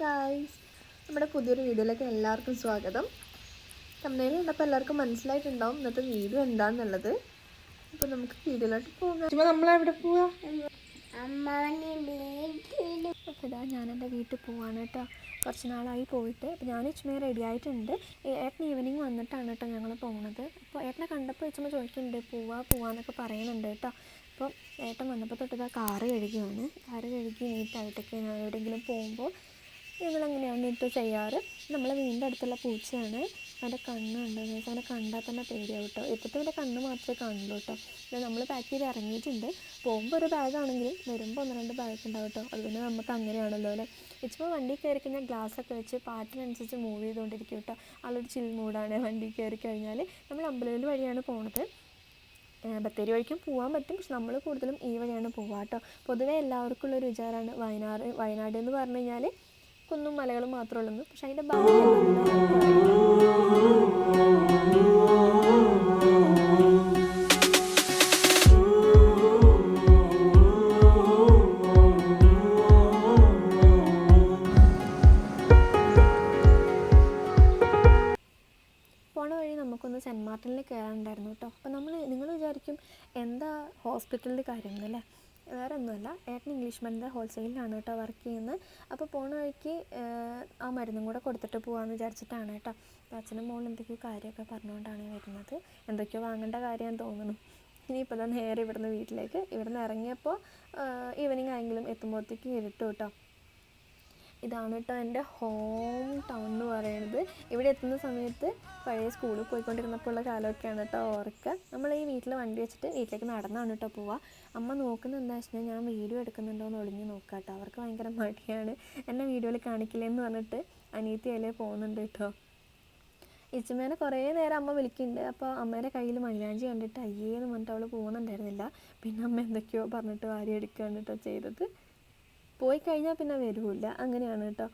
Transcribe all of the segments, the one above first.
Guys നമ്മുടെ പുതിയൊരു വീഡിയോയിലേക്ക് എല്ലാവർക്കും സ്വാഗതം. തമ്മിൽ കണ്ടപ്പോൾ എല്ലാവർക്കും മനസ്സിലായിട്ടുണ്ടാവും ഇന്നത്തെ വീഡിയോ എന്താണെന്നുള്ളത് അപ്പോൾ നമുക്ക് വീഡിയോയിലോട്ട് പോകാം. ചുമ്മാ നമ്മളെവിടെ പോവാ? അപ്പോൾ ഇതാ ഞാൻ എന്റെ വീട്ടിൽ പോവാണ് കേട്ടോ. കുറച്ച് നാളായി പോയിട്ട്. അപ്പോൾ ഞാൻ ചുമ്മാ റെഡി ആയിട്ടുണ്ട്. ഏട്ടന് ഏട്ടൻ ഈവനിങ് വന്നിട്ടാണ് കേട്ടോ ഞങ്ങൾ പോകുന്നത് അപ്പോൾ ഏട്ടനെ കണ്ടപ്പോൾ ചുമ്മാ ചോദിക്കുന്നുണ്ട് പോവാ പോവാന്നൊക്കെ പറയുന്നുണ്ട് കേട്ടോ. അപ്പോൾ ഏട്ടൻ വന്നപ്പോൾ തൊട്ട് ഇതാ കാറ് കഴുകിയാണ്. കാറ് കഴുകി നീറ്റായിട്ടൊക്കെ ഞാൻ എവിടെയെങ്കിലും പോകുമ്പോൾ ഞങ്ങളങ്ങനെയാണ് ഇട്ട് ചെയ്യാറ്? നമ്മൾ വീടിന്റെ അടുത്തുള്ള പൂച്ചയാണ്. അവന്റെ കണ്ണുണ്ട് വെച്ചാൽ അവനെ കണ്ടാൽ തന്നെ പേടിയാവും കേട്ടോ ഇപ്പോഴത്തെ അവന്റെ കണ്ണ് മാത്രമേ കാണുള്ളൂ കേട്ടോ നമ്മൾ പാക്ക് ചെയ്ത് ഇറങ്ങിയിട്ടുണ്ട്. പോകുമ്പോൾ ഒരു ബാഗാണെങ്കിലും വരുമ്പോൾ ഒന്ന് രണ്ട് ബാഗ് ഉണ്ടാവും കേട്ടോ അത് പിന്നെ നമുക്ക് അങ്ങനെയാണല്ലോ അല്ലേ? ഇപ്പോൾ വണ്ടി കയറി കഴിഞ്ഞാൽ ഗ്ലാസ് ഒക്കെ വെച്ച് പാട്ടിനനുസരിച്ച് മൂവ് ചെയ്തുകൊണ്ടിരിക്കും കേട്ടോ ആളൊരു ചിൽ മൂടാണ് വണ്ടി കയറി കഴിഞ്ഞാൽ നമ്മൾ അമ്പലവിൽ വഴിയാണ് പോണത്. ബത്തേരി വഴിക്കും പോകാൻ പറ്റും. പക്ഷെ നമ്മൾ കൂടുതലും ഈ വഴിയാണ് പോവുക കേട്ടോ പൊതുവേ എല്ലാവർക്കും ഉള്ളൊരു വിചാരമാണ് വയനാട്. വയനാട് എന്ന് പറഞ്ഞു കഴിഞ്ഞാൽ കുന്നും മലകളും മാത്രമേ ഉള്ളൂ പക്ഷെ അതിന്റെ ഭംഗി പോണ വഴി നമുക്കൊന്ന് സെന്റ് മാർട്ടിനിൽ കയറാനുണ്ടായിരുന്നു കേട്ടോ. അപ്പോൾ നമ്മൾ നിങ്ങൾ വിചാരിക്കും എന്താ ഹോസ്പിറ്റലിന്റെ കാര്യം എന്നല്ലേ വേറെ ഒന്നുമല്ല ഏട്ടൻ ഇംഗ്ലീഷ് മരുന്നിന്റെ ഹോൾസെയിലാണ് കേട്ടോ വർക്ക് ചെയ്യുന്നത്. അപ്പോൾ പോണ വഴിക്ക് ആ മരുന്നും കൂടെ കൊടുത്തിട്ട് പോകാമെന്ന് വിചാരിച്ചിട്ടാണ് കേട്ടോ. അച്ഛനും മോളും എന്തൊക്കെയോ കാര്യമൊക്കെ പറഞ്ഞുകൊണ്ടാണ് വരുന്നത്. എന്തൊക്കെയോ വാങ്ങേണ്ട കാര്യമാണെന്ന് തോന്നുന്നു. ഇനിയിപ്പോൾ തന്നെ നേരെ ഇവിടുന്ന് വീട്ടിലേക്ക്. ഇവിടുന്ന് ഇറങ്ങിയപ്പോൾ ഈവനിങ് ആയെങ്കിലും എത്തുമ്പോഴത്തേക്ക് ഇരുട്ടും കേട്ടോ. ഇതാണ് കേട്ടോ എന്റെ ഹോം ടൗൺ എന്ന് പറയുന്നത് ഇവിടെ എത്തുന്ന സമയത്ത് പഴയ സ്കൂളിൽ പോയിക്കൊണ്ടിരുന്നപ്പോൾ ഉള്ള കാലമൊക്കെയാണ് കേട്ടോ ഓർക്കുക നമ്മൾ ഈ വീട്ടിൽ വണ്ടി വെച്ചിട്ട് വീട്ടിലേക്ക് നടന്നാണ് കേട്ടോ പോവുക അമ്മ നോക്കുന്നത് എന്താ വെച്ചാൽ ഞാൻ വീഡിയോ എടുക്കുന്നുണ്ടോ എന്ന് ഒളിഞ്ഞ് നോക്കുക കേട്ടോ അവർക്ക് ഭയങ്കര മടിയാണ്. എന്നെ വീഡിയോയിൽ കാണിക്കില്ലെന്ന് പറഞ്ഞിട്ട് അനിയത്തി അതിലേ പോകുന്നുണ്ട് കേട്ടോ ഇച്ചമ്മേനെ കുറേ നേരം അമ്മ വിളിക്കുന്നുണ്ട് അപ്പോൾ അമ്മേന്റെ കയ്യിൽ മൈലാഞ്ചി കണ്ടിട്ട് അയ്യേന്ന് പറഞ്ഞിട്ട് അവൾ പോകുന്നുണ്ടായിരുന്നില്ല. പിന്നെ അമ്മ എന്തൊക്കെയോ പറഞ്ഞിട്ട് വാരി എടുക്കുകയാണ് കേട്ടോ ചെയ്തത്. പോയി കഴിഞ്ഞാൽ പിന്നെ വരില്ല. അങ്ങനെയാണ് കേട്ടോ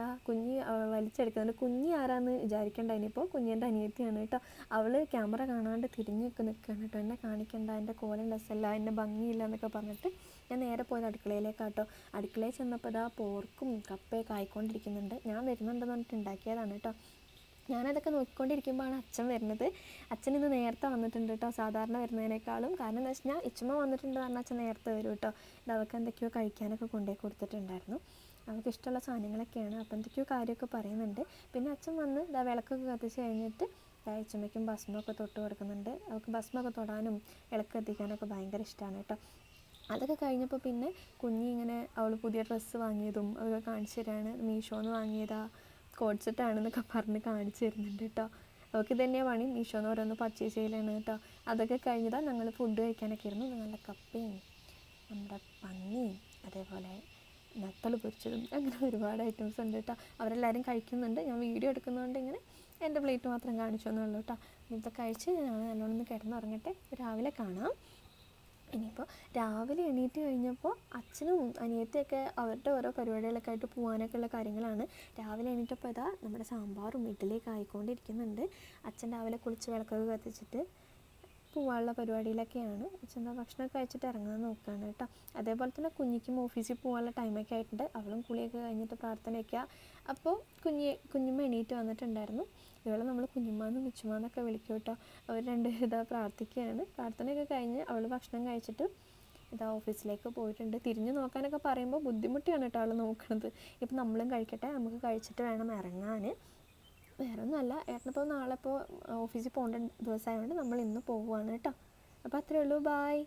ആ കുഞ്ഞി വലിച്ചെടുക്കുന്നുണ്ട് കുഞ്ഞി ആരാന്ന് വിചാരിക്കേണ്ട. ഇനിയിപ്പോൾ കുഞ്ഞിന്റെ അനിയത്തിയാണ് കേട്ടോ അവൾ ക്യാമറ കാണാണ്ട് തിരിഞ്ഞൊക്കെ നിൽക്കുകയാണ് കേട്ടോ എന്നെ കാണിക്കണ്ട എന്റെ കോലം രസമല്ല എന്നെ ഭംഗിയില്ല എന്നൊക്കെ പറഞ്ഞിട്ട് ഞാൻ നേരെ പോയത് അടുക്കളയിലേക്ക് കേട്ടോ അടുക്കളയിൽ ചെന്നപ്പോൾ ഇതാ പോർക്കും കപ്പയൊക്കെ ആയിക്കൊണ്ടിരിക്കുന്നുണ്ട്. ഞാൻ വരുന്നുണ്ടെന്ന് പറഞ്ഞിട്ട് ഉണ്ടാക്കിയതാണ് കേട്ടോ ഞാനതൊക്കെ നോക്കിക്കൊണ്ടിരിക്കുമ്പോഴാണ് അച്ഛൻ വരുന്നത്. അച്ഛൻ ഇന്ന് നേരത്തെ വന്നിട്ടുണ്ട് കേട്ടോ സാധാരണ വരുന്നതിനേക്കാളും. കാരണം എന്താ വെച്ചാൽ ഇച്ചമ്മ വന്നിട്ടുണ്ട് പറഞ്ഞാൽ അച്ഛൻ നേരത്തെ വരും കേട്ടോ ഇത് അവൾക്ക് എന്തൊക്കെയോ കഴിക്കാനൊക്കെ കൊണ്ടുപോയി കൊടുത്തിട്ടുണ്ടായിരുന്നു. അവൾക്ക് ഇഷ്ടമുള്ള സാധനങ്ങളൊക്കെയാണ്. അപ്പം എന്തൊക്കെയോ കാര്യമൊക്കെ പറയുന്നുണ്ട്. പിന്നെ അച്ഛൻ വന്ന് ഇതാ വിളക്കൊക്കെ കത്തിച്ച് കഴിഞ്ഞിട്ട് ഇച്ചുമ്മയ്ക്കും ഭസ്മമൊക്കെ തൊട്ട് കൊടുക്കുന്നുണ്ട്. അവൾക്ക് ഭസ്മൊക്കെ തൊടാനും വിളക്ക് കത്തിക്കാനൊക്കെ ഭയങ്കര ഇഷ്ടമാണ് കേട്ടോ അതൊക്കെ കഴിഞ്ഞപ്പോൾ പിന്നെ കുഞ്ഞി ഇങ്ങനെ അവൾ പുതിയ ഡ്രസ്സ് വാങ്ങിയതും അതൊക്കെ കാണിച്ചു തരാണ്. മീഷോന്ന് വാങ്ങിയതാ. കോഡ് സെറ്റാണെന്നൊക്കെ പറഞ്ഞ് കാണിച്ചു തരുന്നുണ്ട് കേട്ടോ. അവർക്ക് തന്നെയാണ് പണി. മീഷോന്ന് ഓരോന്ന് പർച്ചേസ് ചെയ്യലാണ് കേട്ടോ. അതൊക്കെ കഴിഞ്ഞതാ ഞങ്ങൾ ഫുഡ് കഴിക്കാനൊക്കെ ഇരുന്നു നല്ല കപ്പയും നമ്മുടെ പന്നിയും അതേപോലെ നത്തൽ പൊരിച്ചതും അങ്ങനെ ഒരുപാട് ഐറ്റംസ് ഉണ്ട് കേട്ടോ. അവരെല്ലാവരും കഴിക്കുന്നുണ്ട്. ഞാൻ വീഡിയോ എടുക്കുന്നതുകൊണ്ട് ഇങ്ങനെ എന്റെ പ്ലേറ്റ് മാത്രം കാണിച്ചു എന്നുള്ളൂ കേട്ടോ. ഇതൊക്കെ കഴിച്ച് ഞാൻ നല്ലോണം ഒന്ന് കിടന്നുറങ്ങട്ടെ. രാവിലെ കാണാം. ഇനിയിപ്പോൾ രാവിലെ എണീറ്റ് കഴിഞ്ഞപ്പോൾ അച്ഛനും അനിയത്തിയൊക്കെ അവരുടെ ഓരോ പരിപാടികളൊക്കെ ആയിട്ട് പോകാനൊക്കെ ഉള്ള കാര്യങ്ങളാണ്. രാവിലെ എണീറ്റപ്പോൾ ഇതാ നമ്മുടെ സാമ്പാറും ഇഡ്ഡലിയൊക്കെ ആയിക്കൊണ്ടിരിക്കുന്നുണ്ട്. അച്ഛൻ രാവിലെ കുളിച്ച് വിളക്കൊക്കെ കത്തിച്ചിട്ട് പോവാനുള്ള പരിപാടിയിലൊക്കെയാണ് ചെന്ന ഭക്ഷണമൊക്കെ കഴിച്ചിട്ട് ഇറങ്ങാൻ നോക്കുകയാണ് കേട്ടോ. അതേപോലെ തന്നെ കുഞ്ഞിക്കും ഓഫീസിൽ പോകാനുള്ള ടൈമൊക്കെ ആയിട്ടുണ്ട്. അവളും കുളിയൊക്കെ കഴിഞ്ഞിട്ട് പ്രാർത്ഥനയൊക്കെ അപ്പോൾ കുഞ്ഞി കുഞ്ഞുമ്മ എണീറ്റ് വന്നിട്ടുണ്ടായിരുന്നു. ഇവളെ നമ്മൾ കുഞ്ഞുമ്മാന്നും മിച്ചുമാന്നൊക്കെ വിളിക്കും കേട്ടോ. അവർ രണ്ടുപേരും ഇതാ പ്രാർത്ഥിക്കുകയാണ്. പ്രാർത്ഥനയൊക്കെ കഴിഞ്ഞ് അവൾ ഭക്ഷണം കഴിച്ചിട്ട് ഇതാ ഓഫീസിലേക്ക് പോയിട്ടുണ്ട്. തിരിഞ്ഞു നോക്കാനൊക്കെ പറയുമ്പോൾ ബുദ്ധിമുട്ടിയാണ് കേട്ടോ അവൾ നോക്കണത്. ഇപ്പം നമ്മളും കഴിക്കട്ടെ നമുക്ക് കഴിച്ചിട്ട് വേണം ഇറങ്ങാൻ. വേറെ ഒന്നുമല്ല ഏട്ടനിപ്പോൾ നാളെ ഇപ്പോൾ ഓഫീസിൽ പോകേണ്ട ദിവസമായതുകൊണ്ട് നമ്മൾ ഇന്ന് പോവുകയാണ് കേട്ടോ. അപ്പോൾ അത്രയേ ഉള്ളൂ. ബായ്